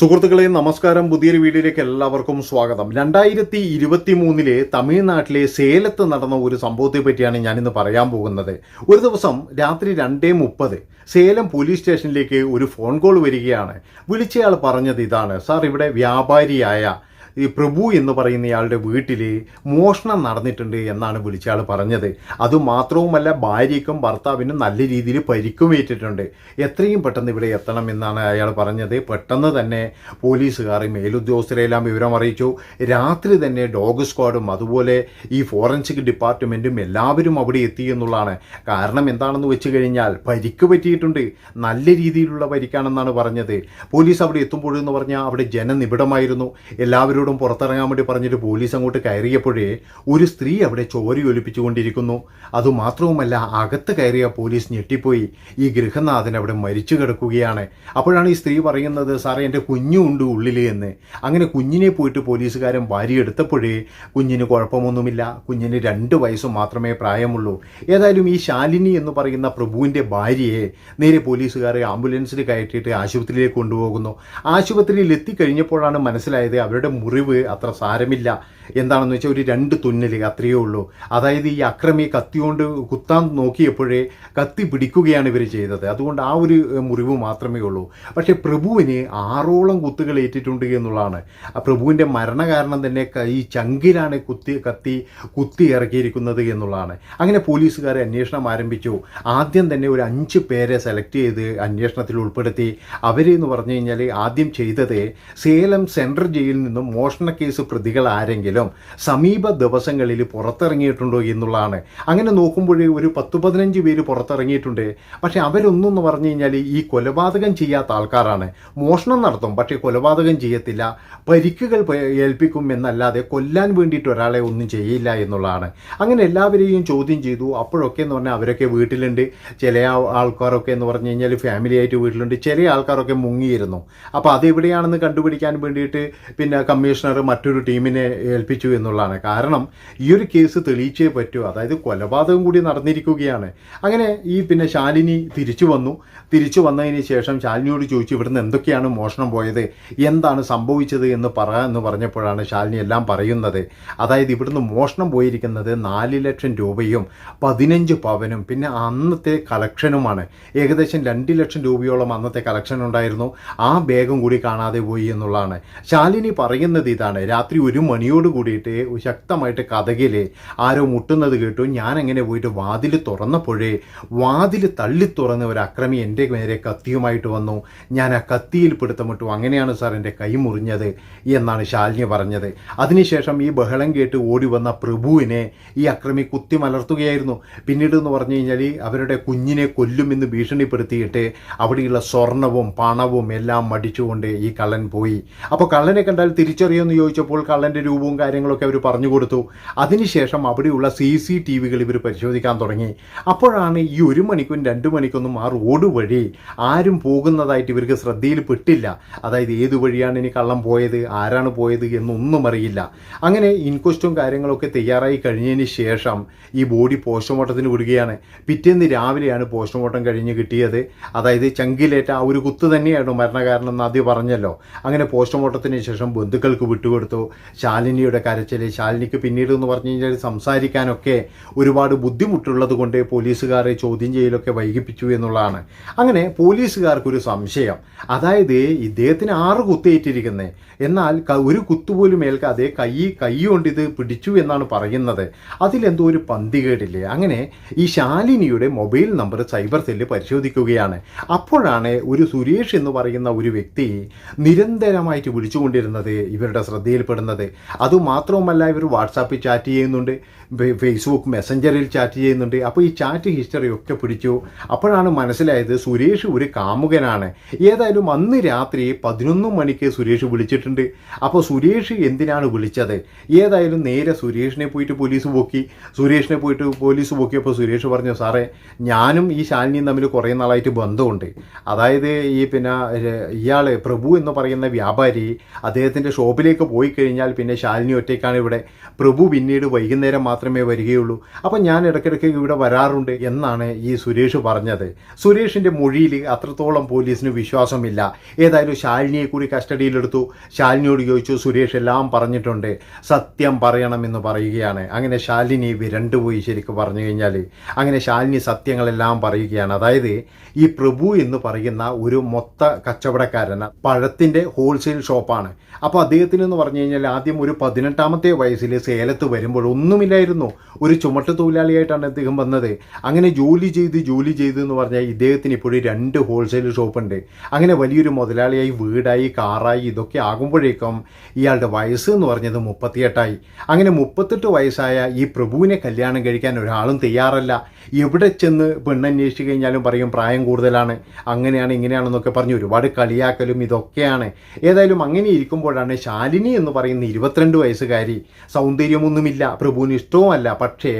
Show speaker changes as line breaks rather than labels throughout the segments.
സുഹൃത്തുക്കളെ നമസ്കാരം. പുതിയൊരു വീഡിയോയിലേക്ക് എല്ലാവർക്കും സ്വാഗതം. രണ്ടായിരത്തി ഇരുപത്തി മൂന്നിലെ തമിഴ്നാട്ടിലെ സേലത്ത് നടന്ന ഒരു സംഭവത്തെ പറ്റിയാണ് ഞാനിന്ന് പറയാൻ പോകുന്നത്. ഒരു ദിവസം രാത്രി രണ്ടേ മുപ്പത് സേലം പോലീസ് സ്റ്റേഷനിലേക്ക് ഒരു ഫോൺ കോൾ വരികയാണ്. വിളിച്ചയാൾ പറഞ്ഞത് ഇതാണ്. സാർ ഇവിടെ വ്യാപാരിയായ ഈ പ്രഭു എന്ന് പറയുന്ന ഇയാളുടെ വീട്ടിൽ മോഷണം നടന്നിട്ടുണ്ട് എന്നാണ് വിളിച്ചയാൾ പറഞ്ഞത്. അതുമാത്രവുമല്ല ഭാര്യയ്ക്കും ഭർത്താവിനും നല്ല രീതിയിൽ പരിക്കുമേറ്റിട്ടുണ്ട്. എത്രയും പെട്ടെന്ന് ഇവിടെ എത്തണം എന്നാണ് അയാൾ പറഞ്ഞത്. പെട്ടെന്ന് തന്നെ പോലീസുകാർ മേലുദ്യോഗസ്ഥരെല്ലാം വിവരം അറിയിച്ചു. രാത്രി തന്നെ ഡോഗ് സ്ക്വാഡും അതുപോലെ ഈ ഫോറൻസിക് ഡിപ്പാർട്ട്മെന്റും എല്ലാവരും അവിടെ എത്തി എന്നുള്ളതാണ്. കാരണം എന്താണെന്ന് വെച്ച് കഴിഞ്ഞാൽ പരിക്ക് പറ്റിയിട്ടുണ്ട്. നല്ല രീതിയിലുള്ള പരിക്കാണെന്നാണ് പറഞ്ഞത്. പോലീസ് അവിടെ എത്തുമ്പോഴെന്ന് പറഞ്ഞാൽ അവിടെ ജനനിബിഡമായിരുന്നു. എല്ലാവരോടും പുറത്തിറങ്ങാൻ വേണ്ടി പറഞ്ഞിട്ട് പോലീസ് അങ്ങോട്ട് കയറിയപ്പോഴേ ഒരു സ്ത്രീ അവിടെ ചോരി ഒലിപ്പിച്ചുകൊണ്ടിരിക്കുന്നു. അതുമാത്രവുമല്ല അകത്ത് കയറിയ പോലീസ് ഞെട്ടിപ്പോയി. ഈ ഗൃഹനാഥൻ അവിടെ മരിച്ചു കിടക്കുകയാണ്. അപ്പോഴാണ് ഈ സ്ത്രീ പറയുന്നത് സാറേ എന്റെ കുഞ്ഞുണ്ട് ഉള്ളിൽ എന്ന്. അങ്ങനെ കുഞ്ഞിനെ പോയിട്ട് പോലീസുകാരൻ വാരിയെടുത്തപ്പോഴേ കുഞ്ഞിന് കുഴപ്പമൊന്നുമില്ല. കുഞ്ഞിന് രണ്ട് വയസ്സ് മാത്രമേ പ്രായമുള്ളൂ. ഏതായാലും ഈ ശാലിനി എന്ന് പറയുന്ന പ്രഭുവിന്റെ ഭാര്യയെ നേരെ പോലീസുകാർ ആംബുലൻസിൽ കയറ്റിയിട്ട് ആശുപത്രിയിലേക്ക് കൊണ്ടുപോകുന്നു. ആശുപത്രിയിൽ എത്തിക്കഴിഞ്ഞപ്പോഴാണ് മനസ്സിലായത് അവരുടെ മുറിവ് അത്ര സാരമില്ല. എന്താണെന്ന് വെച്ചാൽ ഒരു രണ്ട് തുന്നൽ അത്രയേ ഉള്ളൂ. അതായത് ഈ അക്രമി കത്തിയോണ്ട് കുത്താൻ നോക്കിയപ്പോഴേ കത്തി പിടിക്കുകയാണ് ഇവർ ചെയ്തത്. അതുകൊണ്ട് ആ ഒരു മുറിവ് മാത്രമേ ഉള്ളൂ. പക്ഷേ പ്രഭുവിന് ആറോളം കുത്തുകൾ ഏറ്റിട്ടുണ്ട് എന്നുള്ളതാണ്. ആ പ്രഭുവിന്റെ മരണകാരണം തന്നെ ഈ ചങ്കിലാണ് കുത്തി കത്തി കുത്തി ഇറക്കിയിരിക്കുന്നത് എന്നുള്ളതാണ്. അങ്ങനെ പോലീസുകാർ അന്വേഷണം ആരംഭിച്ചു. ആദ്യം തന്നെ ഒരു അഞ്ച് പേരെ സെലക്ട് ചെയ്ത് അന്വേഷണത്തിൽ ഉൾപ്പെടുത്തി. അവരെന്ന് പറഞ്ഞു കഴിഞ്ഞാൽ ആദ്യം ചെയ്തത് സേലം സെൻട്രൽ ജയിലിൽ നിന്നും മോഷണ കേസ് പ്രതികൾ ആരെങ്കിലും സമീപ ദിവസങ്ങളിൽ പുറത്തിറങ്ങിയിട്ടുണ്ടോ എന്നുള്ളതാണ്. അങ്ങനെ നോക്കുമ്പോഴേ ഒരു പത്ത് പതിനഞ്ച് പേര് പുറത്തിറങ്ങിയിട്ടുണ്ട്. പക്ഷേ അവരൊന്നും എന്ന് പറഞ്ഞു കഴിഞ്ഞാൽ ഈ കൊലപാതകം ചെയ്യാത്ത ആൾക്കാരാണ്. മോഷണം നടത്തും പക്ഷേ കൊലപാതകം ചെയ്യത്തില്ല. പരിക്കുകൾ ഏൽപ്പിക്കും എന്നല്ലാതെ കൊല്ലാൻ വേണ്ടിയിട്ട് ഒരാളെ ഒന്നും ചെയ്യില്ല എന്നുള്ളതാണ്. അങ്ങനെ എല്ലാവരെയും ചോദ്യം ചെയ്തു. അപ്പോഴൊക്കെ എന്ന് പറഞ്ഞാൽ അവരൊക്കെ വീട്ടിലുണ്ട്. ചില ആൾക്കാരൊക്കെ എന്ന് പറഞ്ഞു കഴിഞ്ഞാൽ ഫാമിലി ആയിട്ട് വീട്ടിലുണ്ട്. ചില ആൾക്കാരൊക്കെ മുങ്ങിയിരുന്നു. അപ്പോൾ അതെവിടെയാണെന്ന് കണ്ടുപിടിക്കാൻ വേണ്ടിയിട്ട് പിന്നെ കമ്മീഷണർ മറ്റൊരു ടീമിനെ ഏൽപ്പിച്ചു എന്നുള്ളതാണ്. കാരണം ഈ ഒരു കേസ് തെളിയിച്ചേ പറ്റൂ. അതായത് കൊലപാതകം കൂടി നടന്നിരിക്കുകയാണ്. അങ്ങനെ ഈ പിന്നെ ശാലിനി തിരിച്ചു വന്നു. തിരിച്ചു വന്നതിന് ശേഷം ശാലിനിയോട് ചോദിച്ചു ഇവിടുന്ന് എന്തൊക്കെയാണ് മോഷണം പോയത്? എന്താണ് സംഭവിച്ചത്? എന്ന് പറ എന്ന് പറഞ്ഞപ്പോഴാണ് ശാലിനി എല്ലാം പറയുന്നത്. അതായത് ഇവിടുന്ന് മോഷണം പോയിരിക്കുന്നത് നാല് ലക്ഷം രൂപയും പതിനഞ്ച് പവനും പിന്നെ അന്നത്തെ കളക്ഷനുമാണ്. ഏകദേശം രണ്ട് ലക്ഷം രൂപയോളം അന്നത്തെ കളക്ഷൻ ഉണ്ടായിരുന്നു. ആ ബാഗും കൂടി കാണാതെ പോയി എന്നുള്ളതാണ്. ശാലിനി പറയുന്നത് ഇതാണ്. രാത്രി ഒരു മണിയോട് കൂടിയിട്ട് ശക്തമായിട്ട് കഥകിൽ ആരോ മുട്ടുന്നത് കേട്ടു. ഞാൻ അങ്ങനെ പോയിട്ട് വാതിൽ തുറന്നപ്പോഴേ വാതിൽ തള്ളി തുറന്ന ഒരു അക്രമി എന്റെ നേരെ കത്തിയുമായിട്ട് വന്നു. ഞാൻ ആ കത്തിയിൽ പിടുത്തമിട്ടു അങ്ങനെയാണ് സാർ എന്റെ കൈ മുറിഞ്ഞത് എന്നാണ് ശാലിനി പറഞ്ഞത്. അതിനുശേഷം ഈ ബഹളം കേട്ട് ഓടി വന്ന പ്രഭുവിനെ ഈ അക്രമി കുത്തി മലർത്തുകയായിരുന്നു പിന്നീട് എന്ന് പറഞ്ഞു കഴിഞ്ഞാൽ അവരുടെ കുഞ്ഞിനെ കൊല്ലുമെന്ന് ഭീഷണിപ്പെടുത്തിയിട്ട് അവിടെയുള്ള സ്വർണവും പണവും എല്ലാം മടിച്ചുകൊണ്ട് ഈ കള്ളൻ പോയി. അപ്പോൾ കള്ളനെ കണ്ടാൽ തിരിച്ചറിയുമെന്ന് ചോദിച്ചപ്പോൾ കള്ളന്റെ രൂപവും കാര്യങ്ങളൊക്കെ അവർ പറഞ്ഞു കൊടുത്തു. അതിനുശേഷം അവിടെയുള്ള സി സി ടി വികൾ ഇവർ പരിശോധിക്കാൻ തുടങ്ങി. അപ്പോഴാണ് ഈ ഒരു മണിക്കും രണ്ട് മണിക്കൊന്നും ആ റോഡ് വഴി ആരും പോകുന്നതായിട്ട് ഇവർക്ക് ശ്രദ്ധയിൽ പെട്ടില്ല. അതായത് ഏത് വഴിയാണ് ഇനി കള്ളം പോയത് ആരാണ് പോയത് എന്നൊന്നും അറിയില്ല. അങ്ങനെ ഇൻക്വസ്റ്റും കാര്യങ്ങളൊക്കെ തയ്യാറായി കഴിഞ്ഞതിന് ശേഷം ഈ ബോഡി പോസ്റ്റ്മോർട്ടത്തിന് വിടുകയാണ്. പിറ്റേന്ന് രാവിലെയാണ് പോസ്റ്റ്മോർട്ടം കഴിഞ്ഞ് കിട്ടിയത്. അതായത് ചങ്കിലേറ്റ ആ ഒരു കുത്ത് തന്നെയാണ് മരണകാരണം എന്ന് ആദ്യം പറഞ്ഞല്ലോ. അങ്ങനെ പോസ്റ്റ്മോർട്ടത്തിന് ശേഷം ബന്ധുക്കൾക്ക് വിട്ടുകൊടുത്തു. ശാലിനിയുടെ കരച്ചിൽ ശാലിനിക്ക് പിന്നീട് എന്ന് പറഞ്ഞു കഴിഞ്ഞാൽ സംസാരിക്കാനൊക്കെ ഒരുപാട് ബുദ്ധിമുട്ടുള്ളത് കൊണ്ട് പോലീസുകാരെ ചോദ്യം ചെയ്യലൊക്കെ വൈകിപ്പിച്ചു എന്നുള്ളതാണ്. അങ്ങനെ പോലീസുകാർക്കൊരു സംശയം. അതായത് ഇദ്ദേഹത്തിന് ആറ് കുത്തേറ്റിരിക്കുന്നത് എന്നാൽ ഒരു കുത്തുപോലും ഏൽക്കാതെ കൈ കൈ കൊണ്ട് ഇത് പിടിച്ചു എന്നാണ് പറയുന്നത്. അതിലെന്തോ ഒരു പന്തികേടില്ലേ അങ്ങനെ ഈ ശാലിനിയുടെ മൊബൈൽ നമ്പർ സൈബർ സെല്ല് പരിശോധിക്കുകയാണ്. അപ്പോഴാണ് ഒരു സുരേഷ് എന്ന് പറയുന്ന ഒരു വ്യക്തി നിരന്തരമായിട്ട് വിളിച്ചുകൊണ്ടിരുന്നത് ഇവരുടെ ശ്രദ്ധയിൽപ്പെടുന്നത്. അതുമാത്രവുമല്ല ഇവർ വാട്സാപ്പിൽ ചാറ്റ് ചെയ്യുന്നുണ്ട് ഫേസ്ബുക്ക് മെസ്സഞ്ചറിൽ ചാറ്റ് ചെയ്യുന്നുണ്ട്. അപ്പോൾ ഈ ചാറ്റ് ഹിസ്റ്ററി ഒക്കെ പിടിച്ചു. അപ്പോഴാണ് മനസ്സിലായത് സുരേഷ് ഒരു കാമുകനാണ്. ഏതായാലും അന്ന് രാത്രി പതിനൊന്ന് മണിക്ക് സുരേഷ് വിളിച്ചിട്ടുണ്ട്. അപ്പോൾ സുരേഷ് എന്തിനാണ് വിളിച്ചത്? ഏതായാലും നേരെ സുരേഷിനെ പോയിട്ട് പോലീസ് പൊക്കി. സുരേഷിനെ പോയിട്ട് പോലീസ് പൊക്കിയപ്പോൾ സുരേഷ് പറഞ്ഞു സാറേ ഞാനും ഈ ശാലിനിയും തമ്മിൽ കുറേ നാളായിട്ട് ബന്ധമുണ്ട്. അതായത് ഈ പിന്നെ ഇയാൾ പ്രഭു എന്ന് പറയുന്ന വ്യാപാരി അദ്ദേഹത്തിന്റെ ഷോപ്പിലേക്ക് പോയി കഴിഞ്ഞാൽ പിന്നെ ശാലിനി ശാലിനി ഒറ്റയ്ക്കാണ് ഇവിടെ. പ്രഭു പിന്നീട് വൈകുന്നേരം മാത്രമേ വരികയുള്ളൂ. അപ്പം ഞാൻ ഇടയ്ക്കിടയ്ക്ക് ഇവിടെ വരാറുണ്ട് എന്നാണ് ഈ സുരേഷ് പറഞ്ഞത്. സുരേഷിന്റെ മൊഴിയിൽ അത്രത്തോളം പോലീസിന് വിശ്വാസമില്ല. ഏതായാലും ശാലിനിയെ കൂടി കസ്റ്റഡിയിലെടുത്തു. ശാലിനിയോട് ചോദിച്ചു സുരേഷ് എല്ലാം പറഞ്ഞിട്ടുണ്ട്. സത്യം പറയണമെന്ന് പറയുകയാണ്. അങ്ങനെ ശാലിനി വിരണ്ടുപോയി ശരിക്കും പറഞ്ഞു കഴിഞ്ഞാൽ അങ്ങനെ ശാലിനി സത്യങ്ങളെല്ലാം പറയുകയാണ്. അതായത് ഈ പ്രഭു എന്ന് പറയുന്ന ഒരു മൊത്ത കച്ചവടക്കാരൻ പഴത്തിന്റെ ഹോൾസെയിൽ ഷോപ്പാണ്. അപ്പോൾ അദ്ദേഹത്തിനെന്ന് പറഞ്ഞു കഴിഞ്ഞാൽ ആദ്യം ഒരു പതിനെട്ടാമത്തെ വയസ്സിൽ സേലത്ത് വരുമ്പോൾ ഒന്നുമില്ലായിരുന്നു. ഒരു ചുമട്ട് തൊഴിലാളിയായിട്ടാണ് അദ്ദേഹം വന്നത്. അങ്ങനെ ജോലി ചെയ്ത് ജോലി ചെയ്ത് എന്ന് പറഞ്ഞാൽ ഇദ്ദേഹത്തിന് ഇപ്പോഴും രണ്ട് ഹോൾസെയിൽ ഷോപ്പുണ്ട്. അങ്ങനെ വലിയൊരു മുതലാളിയായി വീടായി കാറായി ഇതൊക്കെ ആകുമ്പോഴേക്കും ഇയാളുടെ വയസ്സ് എന്ന് പറഞ്ഞത് മുപ്പത്തിയെട്ടായി. അങ്ങനെ മുപ്പത്തെട്ട് വയസ്സായ ഈ പ്രഭുവിനെ കല്യാണം കഴിക്കാൻ ഒരാളും തയ്യാറല്ല. എവിടെ ചെന്ന് പെണ്ണന്വേഷിച്ച് കഴിഞ്ഞാലും പറയും പ്രായം കൂടുതലാണ് അങ്ങനെയാണ് ഇങ്ങനെയാണെന്നൊക്കെ പറഞ്ഞ് ഒരുപാട് കളിയാക്കലും ഇതൊക്കെയാണ്. ഏതായാലും അങ്ങനെ ഇരിക്കുമ്പോഴാണ് ശാലിനി എന്ന് പറയുന്ന ഇരുപത്തിരണ്ട് വയസ്സുകാരി സൗന്ദര്യമൊന്നുമില്ല പ്രഭുവിന് ഇഷ്ടവുമല്ല. പക്ഷേ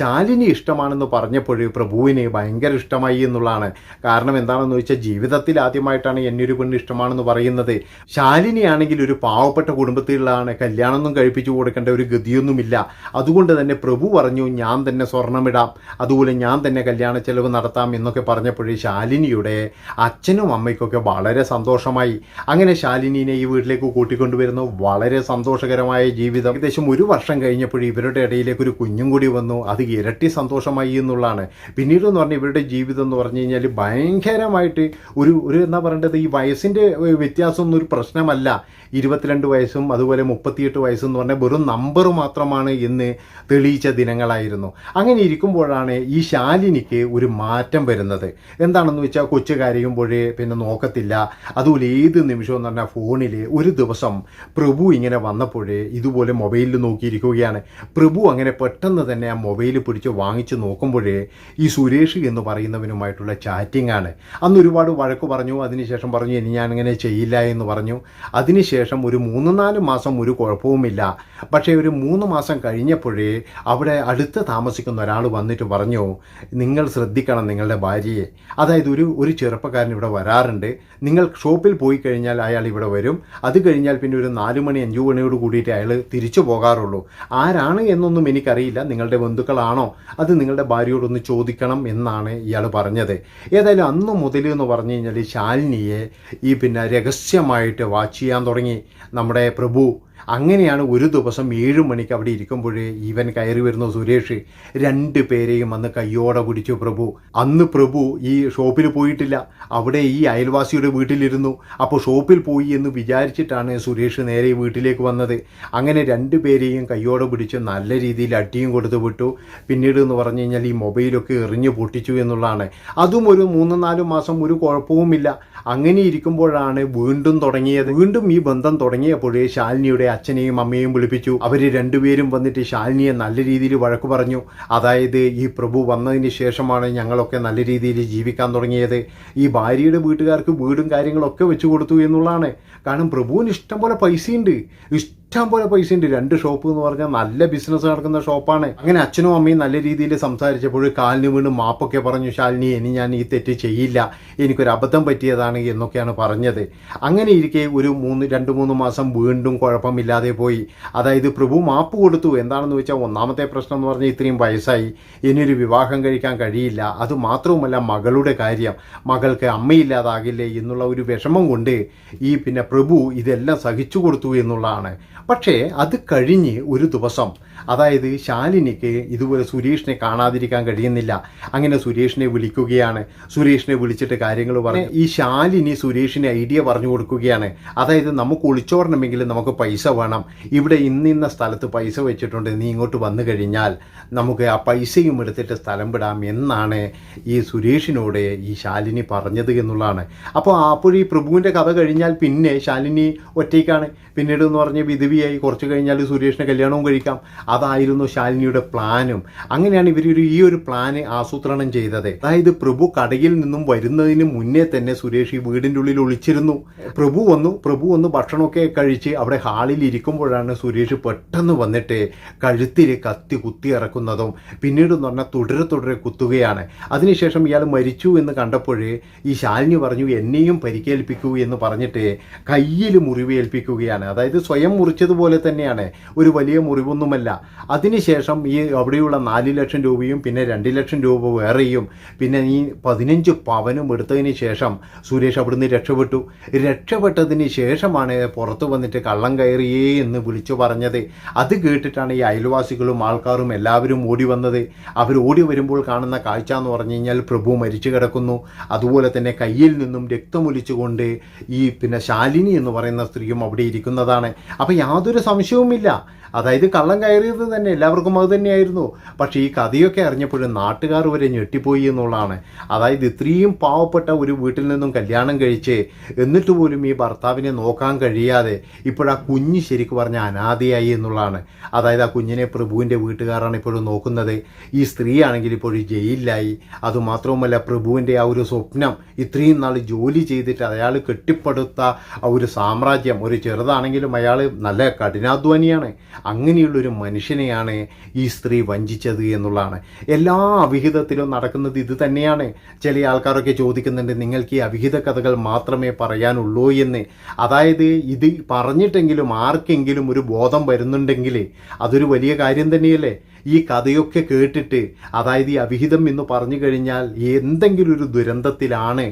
ശാലിനി ഇഷ്ടമാണെന്ന് പറഞ്ഞപ്പോൾ പ്രഭുവിന് ഭയങ്കര ഇഷ്ടമായി എന്നുള്ളതാണ്. കാരണം എന്താണെന്ന് വെച്ചാൽ ജീവിതത്തിൽ ആദ്യമായിട്ടാണ് എന്നെ ഒരു പെണ്ണ് ഇഷ്ടമാണെന്ന് പറയുന്നത്. ശാലിനി ആണെങ്കിൽ ഒരു പാവപ്പെട്ട കുടുംബത്തിലുള്ളതാണ് കല്യാണമൊന്നും കഴിപ്പിച്ചു കൊടുക്കേണ്ട ഒരു ഗതിയൊന്നുമില്ല. അതുകൊണ്ട് തന്നെ പ്രഭു പറഞ്ഞു ഞാൻ തന്നെ സ്വർണമിടാം അതുപോലെ ഞാൻ തന്നെ കല്യാണ ചെലവ് നടത്താം എന്നൊക്കെ പറഞ്ഞപ്പോഴേ ശാലിനിയുടെ അച്ഛനും അമ്മയ്ക്കൊക്കെ വളരെ സന്തോഷമായി. അങ്ങനെ ശാലിനിനെ ഈ വീട്ടിലേക്ക് കൂട്ടിക്കൊണ്ടുവരുന്നു വളരെ സന്തോഷകരമായ ജീവിതം. ഏകദേശം ഒരു വർഷം കഴിഞ്ഞപ്പോൾ ഇവരുടെ ഇടയിലേക്ക് ഒരു കുഞ്ഞും കൂടി വന്നു. അത് ഇരട്ടി സന്തോഷമായി എന്നുള്ളതാണ്. പിന്നീട് എന്ന് പറഞ്ഞാൽ ഇവരുടെ ജീവിതം എന്ന് പറഞ്ഞു കഴിഞ്ഞാൽ ഭയങ്കരമായിട്ട് ഒരു ഒരു എന്താ പറയേണ്ടത്? ഈ വയസ്സിന്റെ വ്യത്യാസമൊന്നും ഒരു പ്രശ്നമല്ല. ഇരുപത്തിരണ്ട് വയസ്സും അതുപോലെ മുപ്പത്തിയെട്ട് വയസ്സും എന്ന് പറഞ്ഞാൽ വെറും നമ്പർ മാത്രമാണ് എന്ന് തെളിയിച്ച ദിനങ്ങളായിരുന്നു. അങ്ങനെ ഇരിക്കുമ്പോഴാണ് ഈ ശാലിനിക്ക് ഒരു മാറ്റം വരുന്നത്. എന്താണെന്ന് വെച്ചാൽ കൊച്ചു കരയുമ്പോഴേ പിന്നെ നോക്കത്തില്ല. അതുപോലെ ഏത് നിമിഷം എന്ന് പറഞ്ഞാൽ ഫോണിൽ ഒരു ദിവസം പ്രഭു ഇങ്ങനെ വന്നപ്പോഴേ ഇതുപോലെ മൊബൈലിൽ നോക്കിയിരിക്കുകയാണ്. പ്രഭു അങ്ങനെ പെട്ടെന്ന് തന്നെ ആ മൊബൈൽ പിടിച്ച് വാങ്ങിച്ച് നോക്കുമ്പോഴേ ഈ സുരേഷ് എന്ന് പറയുന്നവനുമായിട്ടുള്ള ചാറ്റിംഗ് ആണ്. അന്ന് ഒരുപാട് വഴക്ക് പറഞ്ഞു അതിനുശേഷം പറഞ്ഞു ഇനി ഞാൻ ഞാനിങ്ങനെ ചെയ്യില്ല എന്ന് പറഞ്ഞു. അതിനുശേഷം ഒരു മൂന്ന് നാല് മാസം ഒരു കുഴപ്പവുമില്ല. പക്ഷേ ഒരു മൂന്ന് മാസം കഴിഞ്ഞപ്പോഴേ അവിടെ അടുത്ത് താമസിക്കുന്ന ഒരാൾ വന്നിട്ട് പറഞ്ഞു നിങ്ങൾ ശ്രദ്ധിക്കണം നിങ്ങളുടെ ഭാര്യയെ. അതായത് ഒരു ഒരു ചെറുപ്പക്കാരൻ ഇവിടെ വരാറുണ്ട്. നിങ്ങൾ ഷോപ്പിൽ പോയി കഴിഞ്ഞാൽ അയാൾ ഇവിടെ വരും. അത് കഴിഞ്ഞാൽ പിന്നെ ഒരു നാല് മണി അഞ്ചു മണിയോട് കൂടിയിട്ട് അയാൾ തിരിച്ചു പോകാറുള്ളൂ. ആരാണ് എന്നൊന്നും എനിക്കറിയില്ല. നിങ്ങളുടെ ബന്ധുക്കളാണോ? അത് നിങ്ങളുടെ ഭാര്യയോടൊന്ന് ചോദിക്കണം എന്നാണ് ഇയാൾ പറഞ്ഞത്. ഏതായാലും അന്ന് മുതൽ എന്ന് പറഞ്ഞു കഴിഞ്ഞാൽ ഈ ശാലിനിയെ ഈ പിന്നെ രഹസ്യമായിട്ട് വാച്ച് ചെയ്യാൻ തുടങ്ങി. നമ്മുടെ പ്രഭു അങ്ങനെയാണ് ഒരു ദിവസം ഏഴ് മണിക്ക് അവിടെ ഇരിക്കുമ്പോഴേ ഇവൻ കയറി വരുന്ന സുരേഷ് രണ്ട് പേരെയും അന്ന് കയ്യോടെ പിടിച്ചു. പ്രഭു അന്ന് പ്രഭു ഈ ഷോപ്പിൽ പോയിട്ടില്ല. അവിടെ ഈ അയൽവാസിയുടെ വീട്ടിലിരുന്നു. അപ്പോൾ ഷോപ്പിൽ പോയി എന്ന് വിചാരിച്ചിട്ടാണ് സുരേഷ് നേരെ വീട്ടിലേക്ക് വന്നത്. അങ്ങനെ രണ്ട് പേരെയും കയ്യോടെ പിടിച്ച് നല്ല രീതിയിൽ അട്ടിയും കൊടുത്തു വിട്ടു. പിന്നീട് എന്ന് പറഞ്ഞു കഴിഞ്ഞാൽ ഈ മൊബൈലൊക്കെ എറിഞ്ഞു പൊട്ടിച്ചു എന്നുള്ളതാണ്. അതും ഒരു മൂന്ന് നാല് മാസം ഒരു കുഴപ്പവുമില്ല. അങ്ങനെ ഇരിക്കുമ്പോഴാണ് വീണ്ടും തുടങ്ങിയത്. വീണ്ടും ഈ ബന്ധം തുടങ്ങിയപ്പോഴേ ശാലിനിയുടെ അച്ഛനെയും അമ്മയെയും വിളിപ്പിച്ചു. അവർ രണ്ടുപേരും വന്നിട്ട് ശാലിനിയെ നല്ല രീതിയിൽ വഴക്ക് പറഞ്ഞു. അതായത് ഈ പ്രഭു വന്നതിന് ശേഷമാണ് ഞങ്ങളൊക്കെ നല്ല രീതിയിൽ ജീവിക്കാൻ തുടങ്ങിയത്. ഈ ഭാര്യയുടെ വീട്ടുകാർക്ക് വീടും കാര്യങ്ങളൊക്കെ വെച്ചു കൊടുത്തു എന്നുള്ളതാണ്. കാരണം പ്രഭുവിന് ഇഷ്ടം പോലെ പൈസയുണ്ട്. ഇഷ്ടം പോലെ പൈസ ഉണ്ട്. രണ്ട് ഷോപ്പ് എന്ന് പറഞ്ഞാൽ നല്ല ബിസിനസ് നടക്കുന്ന ഷോപ്പാണ് അങ്ങനെ അച്ഛനും അമ്മയും നല്ല രീതിയിൽ സംസാരിച്ചപ്പോൾ കാലിന് വീണ് മാപ്പൊക്കെ പറഞ്ഞു ശാലിനി ഇനി ഞാൻ ഈ തെറ്റ് ചെയ്യില്ല. എനിക്കൊരു അബദ്ധം പറ്റിയതാണ് എന്നൊക്കെയാണ് പറഞ്ഞത്. അങ്ങനെ ഇരിക്കെ ഒരു മൂന്ന് രണ്ട് മൂന്ന് മാസം വീണ്ടും കുഴപ്പമില്ലാതെ പോയി. അതായത് പ്രഭു മാപ്പ് കൊടുത്തു. എന്താണെന്ന് വെച്ചാൽ ഒന്നാമത്തെ പ്രശ്നം എന്ന് പറഞ്ഞാൽ ഇത്രയും വയസ്സായി. ഇനിയൊരു വിവാഹം കഴിക്കാൻ കഴിയില്ല. അത് മാത്രവുമല്ല മകളുടെ കാര്യം. മകൾക്ക് അമ്മയില്ലാതാകില്ലേ എന്നുള്ള ഒരു വിഷമം കൊണ്ട് ഈ പിന്നെ പ്രഭു ഇതെല്ലാം സഹിച്ചു കൊടുത്തു എന്നുള്ളതാണ്. പക്ഷേ അത് കഴിഞ്ഞ് ഒരു ദിവസം അതായത് ശാലിനിക്ക് ഇതുപോലെ സുരേഷിനെ കാണാതിരിക്കാൻ കഴിയുന്നില്ല. അങ്ങനെ സുരേഷിനെ വിളിക്കുകയാണ്. സുരേഷിനെ വിളിച്ചിട്ട് കാര്യങ്ങൾ പറഞ്ഞ്. ഈ ശാലിനി സുരേഷിന് ഐഡിയ പറഞ്ഞു കൊടുക്കുകയാണ്. അതായത് നമുക്ക് ഒളിച്ചോടണമെങ്കിൽ നമുക്ക് പൈസ വേണം. ഇവിടെ ഇന്നിന്ന സ്ഥലത്ത് പൈസ വെച്ചിട്ടുണ്ട്. നീ ഇങ്ങോട്ട് വന്നു കഴിഞ്ഞാൽ നമുക്ക് ആ പൈസയും എടുത്തിട്ട് സ്ഥലം വിടാം എന്നാണ് ഈ സുരേഷിനോട് ഈ ശാലിനി പറഞ്ഞത് എന്നുള്ളതാണ്. അപ്പോൾ ഈ പ്രഭുവിന്റെ കഥ കഴിഞ്ഞാൽ പിന്നെ ശാലിനി ഒറ്റയ്ക്കാണ്. പിന്നീട് എന്ന് പറഞ്ഞ് വിധവിയായി കുറച്ച് കഴിഞ്ഞാൽ സുരേഷിനെ കല്യാണവും കഴിക്കാം. അതായിരുന്നു ശാലിനിയുടെ പ്ലാനും. അങ്ങനെയാണ് ഇവർ ഒരു ഈ ഒരു പ്ലാന് ആസൂത്രണം ചെയ്തത്. അതായത് പ്രഭു കടയിൽ നിന്നും വരുന്നതിന് മുന്നേ തന്നെ സുരേഷ് ഈ വീടിന്റെ ഉള്ളിൽ ഒളിച്ചിരുന്നു. പ്രഭു വന്നു. പ്രഭു വന്ന് ഭക്ഷണമൊക്കെ കഴിച്ച് അവിടെ ഹാളിൽ ഇരിക്കുമ്പോഴാണ് സുരേഷ് പെട്ടെന്ന് വന്നിട്ട് കഴുത്തിൽ കത്തി കുത്തി ഇറക്കുന്നതും പിന്നീട് എന്ന് പറഞ്ഞാൽ തുടരെ തുടരെ കുത്തുകയാണ്. അതിനുശേഷം ഇയാൾ മരിച്ചു എന്ന് കണ്ടപ്പോഴേ ഈ ശാലിനി പറഞ്ഞു എന്നെയും പരിക്കേൽപ്പിക്കൂ എന്ന് പറഞ്ഞിട്ട് കയ്യിൽ മുറിവേൽപ്പിക്കുകയാണ്. അതായത് സ്വയം മുറിച്ചത് മരിച്ചതുപോലെ തന്നെയാണ്. ഒരു വലിയ മുറിവൊന്നുമല്ല. അതിനുശേഷം ഈ അവിടെയുള്ള നാല് ലക്ഷം രൂപയും പിന്നെ രണ്ട് ലക്ഷം രൂപ വേറെയും പിന്നെ ഈ പതിനഞ്ച് പവനും എടുത്തതിന് ശേഷം സുരേഷ് അവിടുന്ന് രക്ഷപ്പെട്ടു. രക്ഷപ്പെട്ടതിന് ശേഷമാണ് പുറത്തു വന്നിട്ട് കള്ളം കയറിയേ എന്ന് വിളിച്ചു പറഞ്ഞത്. അത് കേട്ടിട്ടാണ് ഈ അയൽവാസികളും ആൾക്കാരും എല്ലാവരും ഓടി വന്നത്. അവർ ഓടി വരുമ്പോൾ കാണുന്ന കാഴ്ച എന്ന് പറഞ്ഞു കഴിഞ്ഞാൽ പ്രഭു മരിച്ചു കിടക്കുന്നു. അതുപോലെ തന്നെ കയ്യിൽ നിന്നും രക്തമൊലിച്ചുകൊണ്ട് ഈ പിന്നെ ശാലിനി എന്ന് പറയുന്ന സ്ത്രീയും അവിടെ ഇരിക്കുന്നതാണ്. അപ്പം യാതൊരു സംശയവുമില്ല. അതായത് കള്ളം കയറിയത് തന്നെ എല്ലാവർക്കും അത് തന്നെയായിരുന്നു. പക്ഷേ ഈ കഥയൊക്കെ അറിഞ്ഞപ്പോഴും നാട്ടുകാർ വരെ ഞെട്ടിപ്പോയി എന്നുള്ളതാണ്. അതായത് ഇത്രയും പാവപ്പെട്ട ഒരു വീട്ടിൽ നിന്നും കല്യാണം കഴിച്ച് എന്നിട്ട് പോലും ഈ ഭർത്താവിനെ നോക്കാൻ കഴിയാതെ ഇപ്പോഴാ കുഞ്ഞ് ശരിക്കും പറഞ്ഞ അനാഥയായി എന്നുള്ളതാണ്. അതായത് ആ കുഞ്ഞിനെ പ്രഭുവിന്റെ വീട്ടുകാരാണ് ഇപ്പോഴും നോക്കുന്നത്. ഈ സ്ത്രീയാണെങ്കിൽ ഇപ്പോഴും ജയിലിലായി. അതുമാത്രവുമല്ല പ്രഭുവിന്റെ ആ ഒരു സ്വപ്നം ഇത്രയും നാൾ ജോലി ചെയ്തിട്ട് അയാൾ കെട്ടിപ്പടുത്ത ആ ഒരു സാമ്രാജ്യം. ഒരു ചെറുതാണെങ്കിലും അയാൾ നല്ല കഠിനാധ്വാനിയാണ്. അങ്ങനെയുള്ളൊരു മനുഷ്യനെയാണ് ഈ സ്ത്രീ വഞ്ചിച്ചത് എന്നുള്ളതാണ്. എല്ലാ അവിഹിതത്തിലും നടക്കുന്നത് ഇത് തന്നെയാണ്. ചില ആൾക്കാരൊക്കെ ചോദിക്കുന്നുണ്ട് നിങ്ങൾക്ക് ഈ അവിഹിത കഥകൾ മാത്രമേ പറയാനുള്ളൂ എന്ന്. അതായത് ഇത് പറഞ്ഞിട്ടെങ്കിലും ആർക്കെങ്കിലും ഒരു ബോധം വരുന്നുണ്ടെങ്കിൽ അതൊരു വലിയ കാര്യം തന്നെയല്ലേ? ഈ കഥയൊക്കെ കേട്ടിട്ട് അതായത് ഈ അവിഹിതം എന്ന് പറഞ്ഞു കഴിഞ്ഞാൽ എന്തെങ്കിലും ഒരു ദുരന്തത്തിലാണ്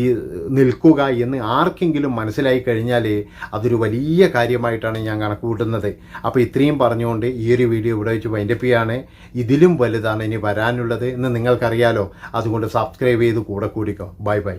ഈ നിൽക്കുക എന്ന് ആർക്കെങ്കിലും മനസ്സിലായി കഴിഞ്ഞാൽ അതൊരു വലിയ കാര്യമായിട്ടാണ് ഞാൻ കണക്ക് കൂട്ടുന്നത് അപ്പോൾ ഇത്രയും പറഞ്ഞുകൊണ്ട് ഈ ഒരു വീഡിയോ ഇവിടെ വെച്ച് വൈൻഡപ്പ് ചെയ്യാണ്. ഇതിലും വലുതാണ് ഇനി വരാനുള്ളത് എന്ന് നിങ്ങൾക്കറിയാലോ. അതുകൊണ്ട് സബ്സ്ക്രൈബ് ചെയ്ത് കൂടെ കൂടിക്കോ. Bye bye